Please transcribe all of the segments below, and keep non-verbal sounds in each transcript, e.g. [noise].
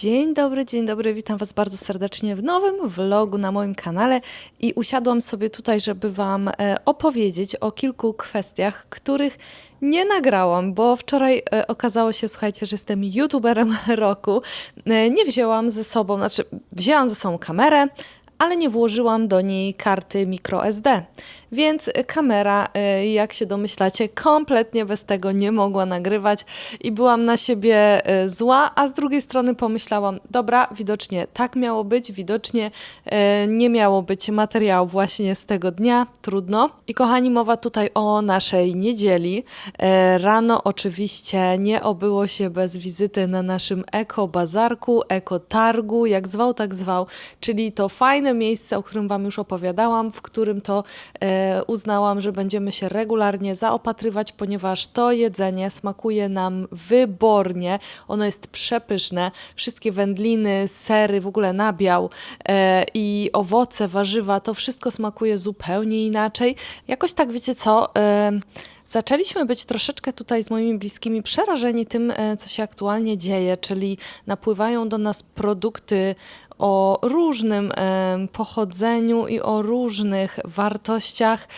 Dzień dobry, dzień dobry, witam Was bardzo serdecznie w nowym vlogu na moim kanale i usiadłam sobie tutaj, żeby Wam e, opowiedzieć o kilku kwestiach, których nie nagrałam, bo wczoraj e, okazało się, słuchajcie, że jestem youtuberem [laughs] roku. E, Nie wzięłam ze sobą, znaczy wzięłam ze sobą kamerę, ale nie włożyłam do niej karty microSD. Więc kamera, e, jak się domyślacie, kompletnie bez tego nie mogła nagrywać i byłam na siebie e, zła, a z drugiej strony pomyślałam, dobra, widocznie tak miało być, widocznie e, nie miało być materiału właśnie z tego dnia, trudno. I kochani, mowa tutaj o naszej niedzieli. Rano oczywiście nie obyło się bez wizyty na naszym eko-bazarku, eko-targu, jak zwał, tak zwał, czyli to fajne miejsce, o którym Wam już opowiadałam, w którym to uznałam, że będziemy się regularnie zaopatrywać, ponieważ to jedzenie smakuje nam wybornie, ono jest przepyszne, wszystkie wędliny, sery, w ogóle nabiał e, i owoce, warzywa, to wszystko smakuje zupełnie inaczej. Jakoś tak, wiecie co... Zaczęliśmy być troszeczkę tutaj z moimi bliskimi przerażeni tym, e, co się aktualnie dzieje, czyli napływają do nas produkty o różnym pochodzeniu i o różnych wartościach.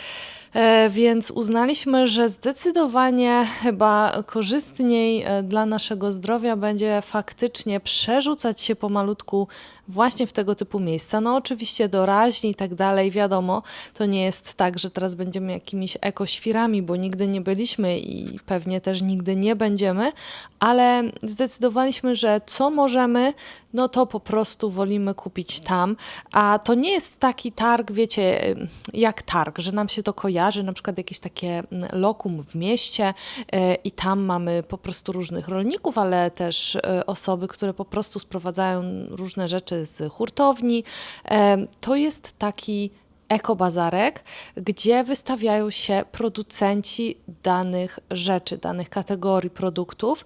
E, Więc uznaliśmy, że zdecydowanie chyba korzystniej e, dla naszego zdrowia będzie faktycznie przerzucać się pomalutku właśnie w tego typu miejsca. No oczywiście doraźnie i tak dalej, wiadomo, to nie jest tak, że teraz będziemy jakimiś ekoświrami, bo nigdy nie byliśmy i pewnie też nigdy nie będziemy, ale zdecydowaliśmy, że co możemy, no to po prostu wolimy kupić tam. A to nie jest taki targ, wiecie, jak targ, że nam się to kojarzy, na przykład jakieś takie mm, lokum w mieście e, i tam mamy po prostu różnych rolników, ale też e, osoby, które po prostu sprowadzają różne rzeczy z hurtowni. E, To jest taki ekobazarek, gdzie wystawiają się producenci danych rzeczy, danych kategorii produktów,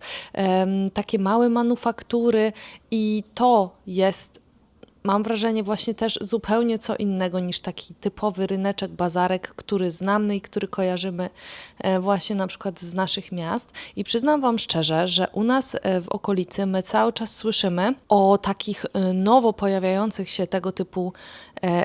takie małe manufaktury i to jest mam wrażenie właśnie też zupełnie co innego niż taki typowy ryneczek, bazarek, który znamy i który kojarzymy e, właśnie na przykład z naszych miast. I przyznam Wam szczerze, że u nas e, w okolicy my cały czas słyszymy o takich e, nowo pojawiających się tego typu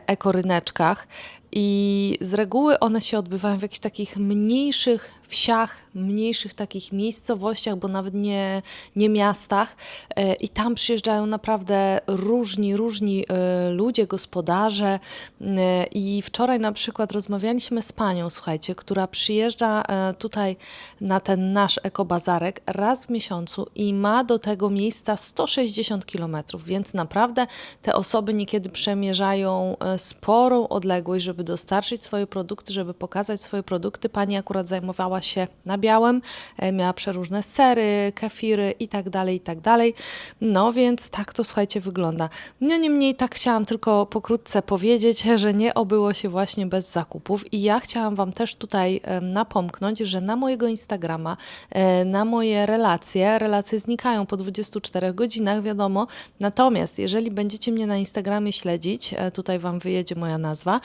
ekoryneczkach. I z reguły one się odbywają w jakichś takich mniejszych wsiach, mniejszych takich miejscowościach, bo nawet nie, nie miastach. E, I tam przyjeżdżają naprawdę różni, różni e, ludzie, gospodarze. E, I wczoraj na przykład rozmawialiśmy z panią, słuchajcie, która przyjeżdża tutaj na ten nasz ekobazarek raz w miesiącu i ma do tego miejsca 160 kilometrów, więc naprawdę te osoby niekiedy przemierzają sporą odległość, żeby dostarczyć swoje produkty, żeby pokazać swoje produkty. Pani akurat zajmowała się nabiałem, e, miała przeróżne sery, kefiry i tak dalej, i tak dalej. No więc tak to słuchajcie wygląda. No niemniej tak chciałam tylko pokrótce powiedzieć, że nie obyło się właśnie bez zakupów i ja chciałam Wam też tutaj e, napomknąć, że na mojego Instagrama, e, na moje relacje, relacje znikają po 24 godzinach, wiadomo, natomiast jeżeli będziecie mnie na Instagramie śledzić, tutaj Wam wyjedzie moja nazwa,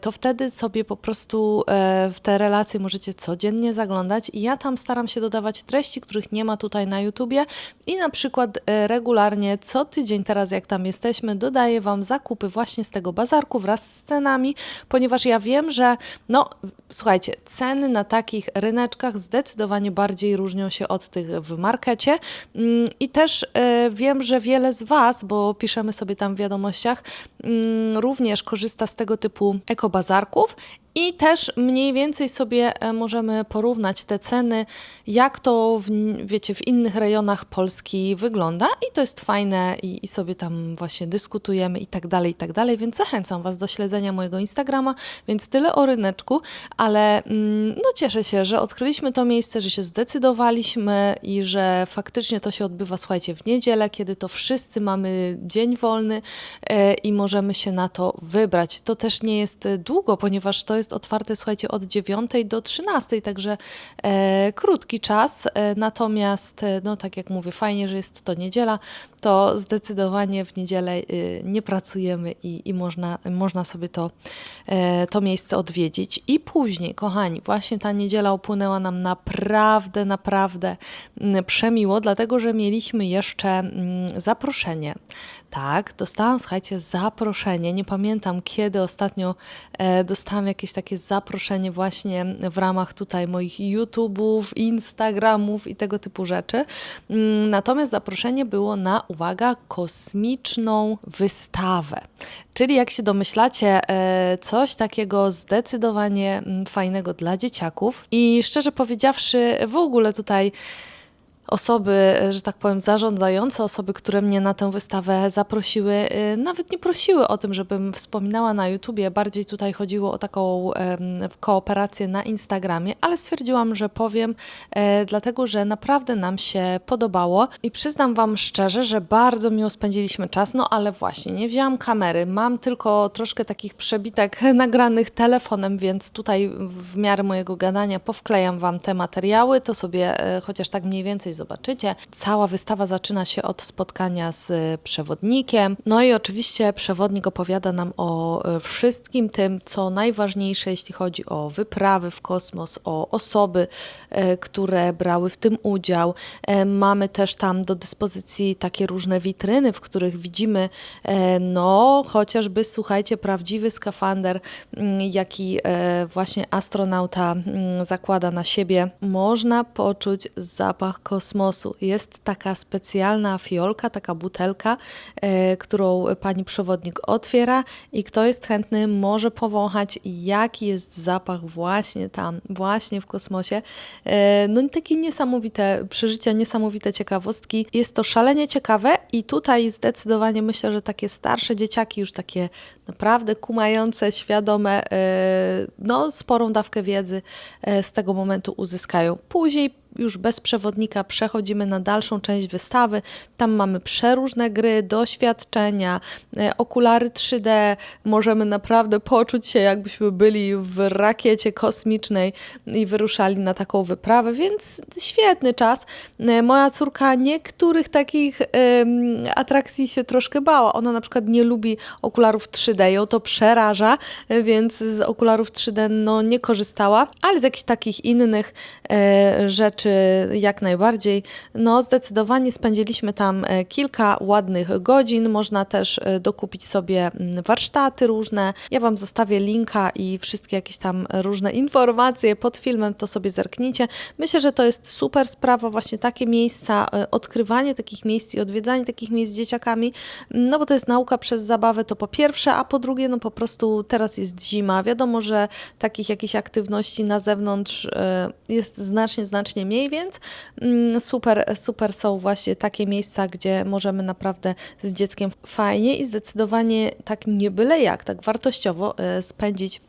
to wtedy sobie po prostu e, w te relacje możecie codziennie zaglądać i ja tam staram się dodawać treści, których nie ma tutaj na YouTubie i na przykład e, regularnie co tydzień teraz jak tam jesteśmy dodaję Wam zakupy właśnie z tego bazarku wraz z cenami, ponieważ ja wiem, że no słuchajcie, ceny na takich ryneczkach zdecydowanie bardziej różnią się od tych w markecie Mm, i też e, wiem, że wiele z Was, bo piszemy sobie tam w wiadomościach, mm, również korzysta z tego typu ekobazarków i też mniej więcej sobie e, możemy porównać te ceny, jak to w, wiecie, w innych rejonach Polski wygląda. I to jest fajne i, i sobie tam właśnie dyskutujemy i tak dalej, i tak dalej, więc zachęcam Was do śledzenia mojego Instagrama, więc tyle o ryneczku, ale mm, no cieszę się, że odkryliśmy to miejsce, że się zdecydowaliśmy i że faktycznie to się odbywa, słuchajcie, w niedzielę, kiedy to wszyscy mamy dzień wolny e, i możemy się na to wybrać. To też nie jest e, długo, ponieważ to jest jest otwarte, słuchajcie, od 9 do 13, także e, krótki czas. E, natomiast, e, no tak jak mówię, fajnie, że jest to niedziela, to zdecydowanie w niedzielę e, nie pracujemy i, i można, można sobie to, e, to miejsce odwiedzić. I później, kochani, właśnie ta niedziela upłynęła nam naprawdę, naprawdę mm, przemiło, dlatego że mieliśmy jeszcze mm, zaproszenie. Tak, dostałam, słuchajcie, zaproszenie. Nie pamiętam, kiedy ostatnio e, dostałam jakieś takie zaproszenie właśnie w ramach tutaj moich YouTube'ów, Instagramów i tego typu rzeczy. Mm, Natomiast zaproszenie było na, uwaga, kosmiczną wystawę. Czyli jak się domyślacie, e, coś takiego zdecydowanie mm, fajnego dla dzieciaków. I szczerze powiedziawszy, w ogóle tutaj osoby, że tak powiem, zarządzające, osoby, które mnie na tę wystawę zaprosiły, y, nawet nie prosiły o tym, żebym wspominała na YouTubie. Bardziej tutaj chodziło o taką kooperację na Instagramie, ale stwierdziłam, że powiem, e, dlatego że naprawdę nam się podobało. I przyznam Wam szczerze, że bardzo miło spędziliśmy czas, no ale właśnie nie wzięłam kamery, mam tylko troszkę takich przebitek [laughs] nagranych telefonem, więc tutaj w miarę mojego gadania powklejam Wam te materiały, to sobie e, chociaż tak mniej więcej zobaczycie. Cała wystawa zaczyna się od spotkania z przewodnikiem. No i oczywiście przewodnik opowiada nam o e, wszystkim tym, co najważniejsze, jeśli chodzi o wyprawy w kosmos, o osoby, e, które brały w tym udział. E, Mamy też tam do dyspozycji takie różne witryny, w których widzimy, no, chociażby, słuchajcie, prawdziwy skafander, mm, jaki właśnie astronauta mm, zakłada na siebie. Można poczuć zapach kosmosu. Jest taka specjalna fiolka, taka butelka, e, którą pani przewodnik otwiera i kto jest chętny może powąchać, jaki jest zapach właśnie tam, właśnie w kosmosie. E, No takie niesamowite przeżycia, niesamowite ciekawostki. Jest to szalenie ciekawe i tutaj zdecydowanie myślę, że takie starsze dzieciaki, już takie naprawdę kumające, świadome, e, no sporą dawkę wiedzy e, z tego momentu uzyskają. Później już bez przewodnika przechodzimy na dalszą część wystawy. Tam mamy przeróżne gry, doświadczenia, e, okulary 3D. Możemy naprawdę poczuć się, jakbyśmy byli w rakiecie kosmicznej i wyruszali na taką wyprawę, więc świetny czas. E, Moja córka niektórych takich em, atrakcji się troszkę bała. Ona na przykład nie lubi okularów 3D, ją to przeraża, e, więc z okularów 3D no, nie korzystała, ale z jakichś takich innych rzeczy jak najbardziej. No, zdecydowanie spędziliśmy tam e, kilka ładnych godzin. Można też e, dokupić sobie mm, warsztaty różne. Ja Wam zostawię linka i wszystkie jakieś tam różne informacje pod filmem, to sobie zerknijcie. Myślę, że to jest super sprawa, właśnie takie miejsca, e, odkrywanie takich miejsc i odwiedzanie takich miejsc z dzieciakami, no bo to jest nauka przez zabawę, to po pierwsze, a po drugie, no po prostu teraz jest zima. Wiadomo, że takich jakichś aktywności na zewnątrz jest znacznie, znacznie mniej, więc mm, super, super są właśnie takie miejsca, gdzie możemy naprawdę z dzieckiem fajnie i zdecydowanie tak nie byle jak, tak wartościowo e, spędzić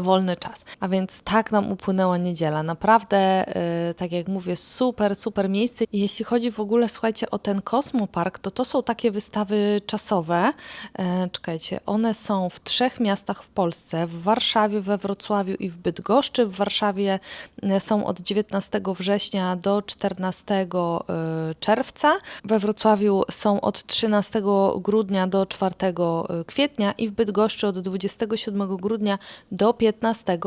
wolny czas. A więc tak nam upłynęła niedziela. Naprawdę, e, tak jak mówię, super, super miejsce. I jeśli chodzi w ogóle, słuchajcie, o ten Kosmopark, to to są takie wystawy czasowe. E, czekajcie, one są w trzech miastach w Polsce, w Warszawie, we Wrocławiu i w Bydgoszczy. W Warszawie e, są od 19 września do 14 e, czerwca. We Wrocławiu są od 13 grudnia do 4 kwietnia i w Bydgoszczy od 27 grudnia do 15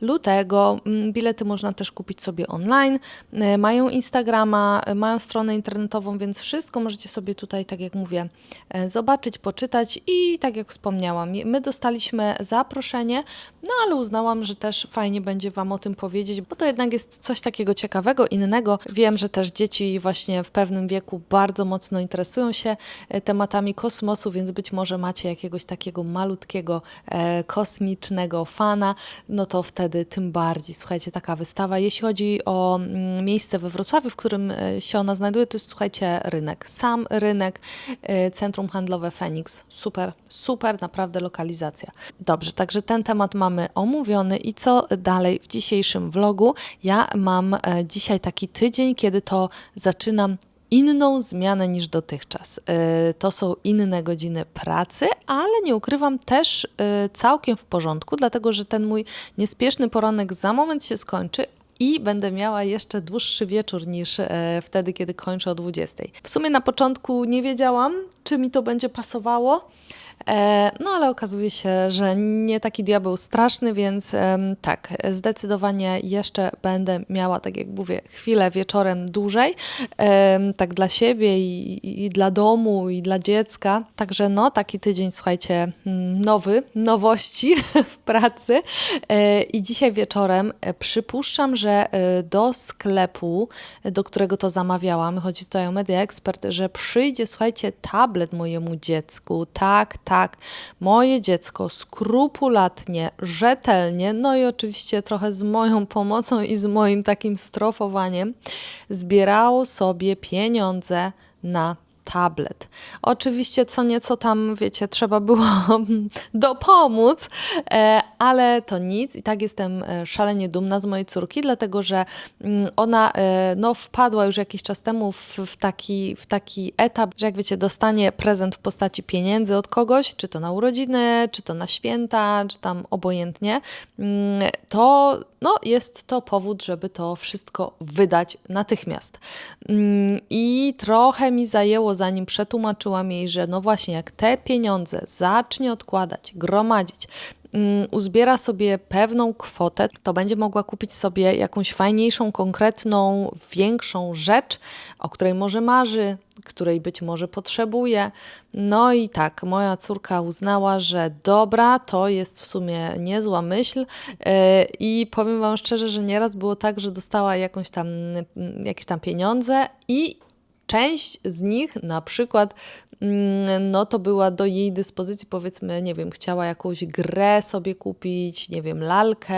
lutego. Mm, Bilety można też kupić sobie online. E, Mają Instagrama, e, mają stronę internetową, więc wszystko możecie sobie tutaj, tak jak mówię, e, zobaczyć, poczytać i tak jak wspomniałam, my dostaliśmy zaproszenie, no ale uznałam, że też fajnie będzie Wam o tym powiedzieć, bo to jednak jest coś takiego ciekawego, innego. Wiem, że też dzieci właśnie w pewnym wieku bardzo mocno interesują się tematami kosmosu, więc być może macie jakiegoś takiego malutkiego, kosmicznego fana, no to wtedy tym bardziej. Słuchajcie, taka wystawa. Jeśli chodzi o mm, miejsce we Wrocławiu, w którym e, się ona znajduje, to jest, słuchajcie, rynek. Sam rynek, e, Centrum Handlowe Feniks. Super, super, naprawdę lokalizacja. Dobrze, także ten temat mamy omówiony i co dalej w dzisiejszym vlogu? Ja mam e, dzisiaj taki tydzień, kiedy to zaczynam inną zmianę niż dotychczas. E, To są inne godziny pracy, ale nie ukrywam też e, całkiem w porządku, dlatego że ten mój niespieszny poranek za moment się skończy, i będę miała jeszcze dłuższy wieczór niż e, wtedy, kiedy kończę o 20. W sumie na początku nie wiedziałam, czy mi to będzie pasowało. E, no ale okazuje się, że nie taki diabeł straszny, więc tak, zdecydowanie jeszcze będę miała, tak jak mówię, chwilę wieczorem dłużej, tak dla siebie i, i dla domu, i dla dziecka. Także no, taki tydzień, słuchajcie, mm, nowy, nowości [laughs] w pracy. E, I dzisiaj wieczorem przypuszczam, że e, do sklepu, do którego to zamawiałam, chodzi tutaj o Media Expert, że przyjdzie, słuchajcie, tablet mojemu dziecku. Tak, tak. Moje dziecko skrupulatnie, rzetelnie, no i oczywiście trochę z moją pomocą i z moim takim strofowaniem, zbierało sobie pieniądze na tablet. Oczywiście co nieco tam, wiecie, trzeba było [laughs] dopomóc, e, ale to nic i tak jestem e, szalenie dumna z mojej córki, dlatego że mm, ona e, no, wpadła już jakiś czas temu w, w, taki, w taki etap, że jak wiecie, dostanie prezent w postaci pieniędzy od kogoś, czy to na urodziny, czy to na święta, czy tam obojętnie, mm, to no, jest to powód, żeby to wszystko wydać natychmiast. Mm, I trochę mi zajęło, zanim przetłumaczyłam jej, że no właśnie, jak te pieniądze zacznie odkładać, gromadzić, mm, uzbiera sobie pewną kwotę, to będzie mogła kupić sobie jakąś fajniejszą, konkretną, większą rzecz, o której może marzy, której być może potrzebuje. No i tak, moja córka uznała, że dobra, to jest w sumie niezła myśl yy, i powiem Wam szczerze, że nieraz było tak, że dostała jakąś tam, mm, jakieś tam pieniądze i część z nich na przykład mm, no to była do jej dyspozycji, powiedzmy, nie wiem, chciała jakąś grę sobie kupić, nie wiem, lalkę,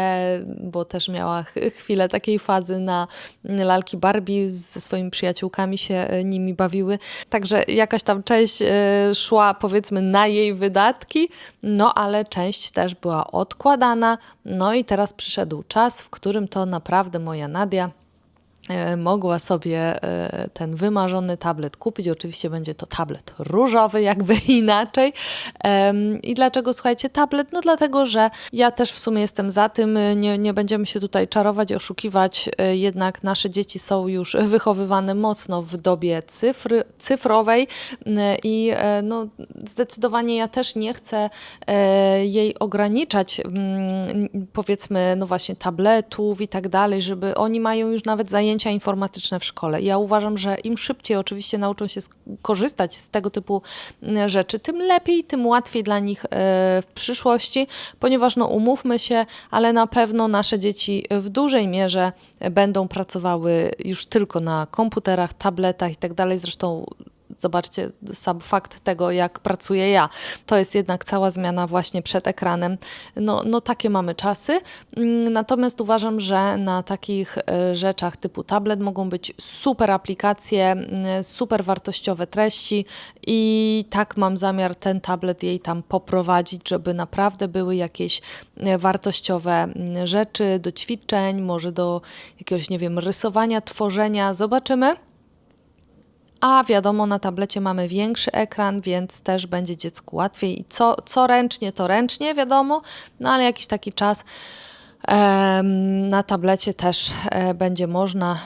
bo też miała ch- chwilę takiej fazy na lalki Barbie, ze swoimi przyjaciółkami się e, nimi bawiły. Także jakaś tam część e, szła, powiedzmy, na jej wydatki, no ale część też była odkładana. No i teraz przyszedł czas, w którym to naprawdę moja Nadia mogła sobie e, ten wymarzony tablet kupić. Oczywiście będzie to tablet różowy, jakby [laughs] inaczej. I dlaczego, słuchajcie, tablet? No dlatego, że ja też w sumie jestem za tym, e, nie, nie będziemy się tutaj czarować, oszukiwać, e, jednak nasze dzieci są już [laughs] wychowywane mocno w dobie cyfry, cyfrowej i e, no, zdecydowanie ja też nie chcę e, jej ograniczać, mm, powiedzmy, no właśnie tabletów i tak dalej, żeby oni mają już nawet zajęcia informatyczne w szkole. Ja uważam, że im szybciej oczywiście nauczą się korzystać z tego typu mm, rzeczy, tym lepiej, tym łatwiej dla nich e, w przyszłości, ponieważ no umówmy się, ale na pewno nasze dzieci w dużej mierze będą pracowały już tylko na komputerach, tabletach i tak dalej. Zresztą Zobaczcie sam fakt tego, jak pracuję ja. To jest jednak cała zmiana właśnie przed ekranem. No, no takie mamy czasy. Mm, Natomiast uważam, że na takich e, rzeczach typu tablet mogą być super aplikacje, mm, super wartościowe treści i tak mam zamiar ten tablet jej tam poprowadzić, żeby naprawdę były jakieś e, wartościowe mm, rzeczy do ćwiczeń, może do jakiegoś, nie wiem, rysowania, tworzenia. Zobaczymy. A wiadomo, na tablecie mamy większy ekran, więc też będzie dziecku łatwiej. I co, co ręcznie, to ręcznie, wiadomo, no ale jakiś taki czas na tablecie też e, będzie można,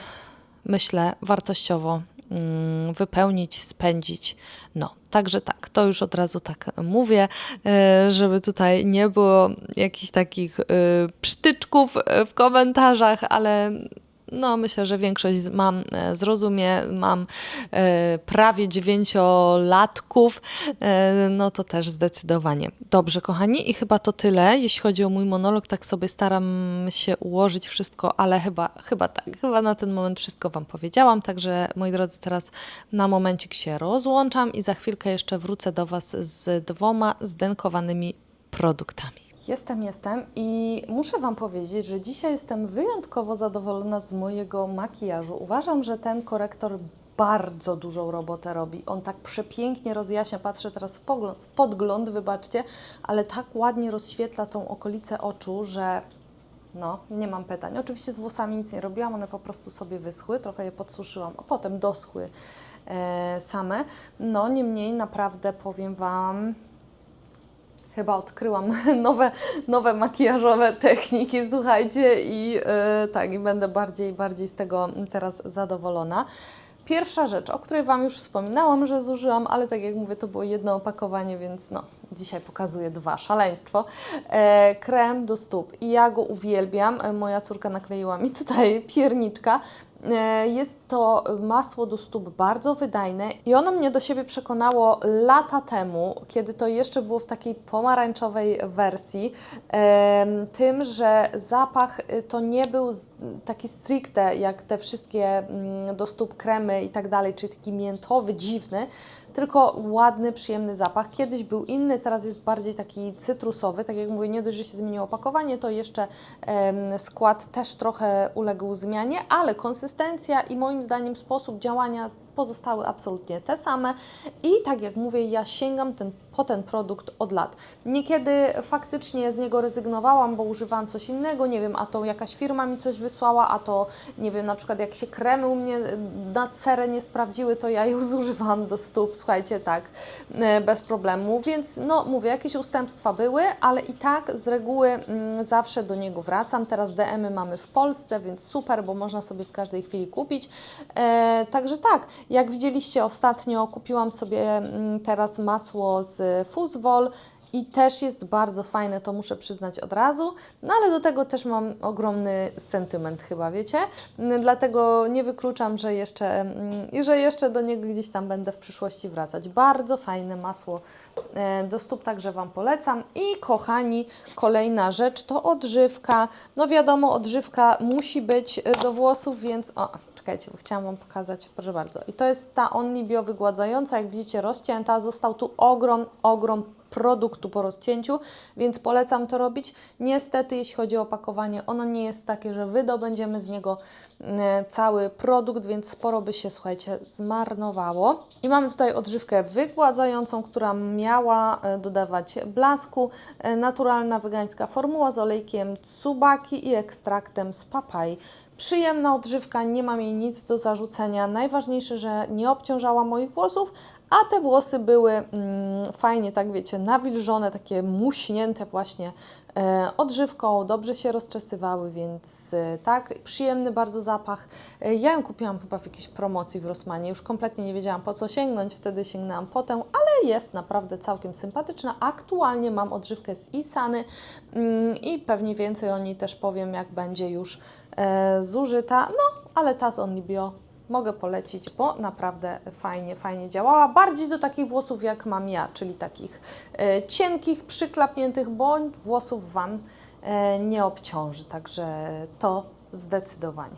myślę, wartościowo mm, wypełnić, spędzić. No, także tak, to już od razu tak mówię, e, żeby tutaj nie było jakichś takich e, psztyczków e, w komentarzach, ale no, myślę, że większość mam e, zrozumie, mam e, prawie dziewięciolatków, e, no to też zdecydowanie. Dobrze, kochani, i chyba to tyle, jeśli chodzi o mój monolog, tak sobie staram się ułożyć wszystko, ale chyba, chyba tak, chyba na ten moment wszystko Wam powiedziałam, także moi drodzy, teraz na momencik się rozłączam i za chwilkę jeszcze wrócę do Was z dwoma zdenkowanymi produktami. Jestem, jestem i muszę Wam powiedzieć, że dzisiaj jestem wyjątkowo zadowolona z mojego makijażu. Uważam, że ten korektor bardzo dużą robotę robi. On tak przepięknie rozjaśnia, patrzę teraz w, w podgląd, wybaczcie, ale tak ładnie rozświetla tą okolicę oczu, że no, nie mam pytań. Oczywiście z włosami nic nie robiłam, one po prostu sobie wyschły, trochę je podsuszyłam, a potem doschły e, same. No niemniej naprawdę powiem Wam, chyba odkryłam [laughs] nowe, nowe makijażowe techniki, słuchajcie, i e, tak, i będę bardziej, bardziej z tego teraz zadowolona. Pierwsza rzecz, o której Wam już wspominałam, że zużyłam, ale tak jak mówię, to było jedno opakowanie, więc no, dzisiaj pokazuję dwa, szaleństwo. E, krem do stóp i ja go uwielbiam. E, moja córka nakleiła mi tutaj [laughs] pierniczka. E, Jest to masło do stóp bardzo wydajne i ono mnie do siebie przekonało lata temu, kiedy to jeszcze było w takiej pomarańczowej wersji, tym, że zapach y, to nie był taki stricte jak te wszystkie mm, do stóp kremy i tak dalej, czyli taki miętowy, dziwny, tylko ładny, przyjemny zapach. Kiedyś był inny, teraz jest bardziej taki cytrusowy. Tak jak mówię, nie dość, że się zmieniło opakowanie, to jeszcze skład też trochę uległ zmianie, ale konsystencja i moim zdaniem sposób działania pozostały absolutnie te same. I tak jak mówię, ja sięgam ten, po ten produkt od lat. Niekiedy faktycznie z niego rezygnowałam, bo używałam coś innego, nie wiem, a to jakaś firma mi coś wysłała, a to nie wiem, na przykład jak się kremy u mnie na cerę nie sprawdziły, to ja je [laughs] zużywałam do stóp, słuchajcie, tak, e, bez problemu, więc no mówię, jakieś ustępstwa były, ale i tak z reguły mm, zawsze do niego wracam. Teraz DM-y mamy w Polsce, więc super, bo można sobie w każdej chwili kupić. E, także tak, jak widzieliście ostatnio, kupiłam sobie mm, teraz masło z Fuzwol. I też jest bardzo fajne, to muszę przyznać od razu, no ale do tego też mam ogromny sentyment chyba, wiecie? Dlatego nie wykluczam, że jeszcze, mm, że jeszcze do niego gdzieś tam będę w przyszłości wracać. Bardzo fajne masło e, do stóp, także Wam polecam. I kochani, kolejna rzecz to odżywka. No wiadomo, odżywka musi być do włosów, więc o, czekajcie, chciałam Wam pokazać, proszę bardzo. I to jest ta Only Bio wygładzająca, jak widzicie rozcięta, został tu ogrom, ogrom produktu po rozcięciu, więc polecam to robić. Niestety, jeśli chodzi o opakowanie, ono nie jest takie, że wydobędziemy z niego e, cały produkt, więc sporo by się, słuchajcie, zmarnowało. I mamy tutaj odżywkę wygładzającą, która miała e, dodawać blasku. E, Naturalna wegańska formuła z olejkiem tsubaki i ekstraktem z papai. Przyjemna odżywka, nie mam jej nic do zarzucenia. Najważniejsze, że nie obciążała moich włosów, a te włosy były mm, fajnie, tak wiecie, nawilżone, takie muśnięte właśnie e, odżywką, dobrze się rozczesywały, więc e, tak, przyjemny bardzo zapach. E, ja ją kupiłam chyba w jakiejś promocji w Rossmanie, już kompletnie nie wiedziałam po co sięgnąć, wtedy sięgnęłam potem, ale jest naprawdę całkiem sympatyczna. Aktualnie mam odżywkę z Isany mm, i pewnie więcej o niej też powiem, jak będzie już zużyta, no ale ta z Onlibio mogę polecić, bo naprawdę fajnie, fajnie działała. Bardziej do takich włosów jak mam ja, czyli takich e, cienkich, przyklapniętych, bo włosów Wam e, nie obciąży. Także to zdecydowanie.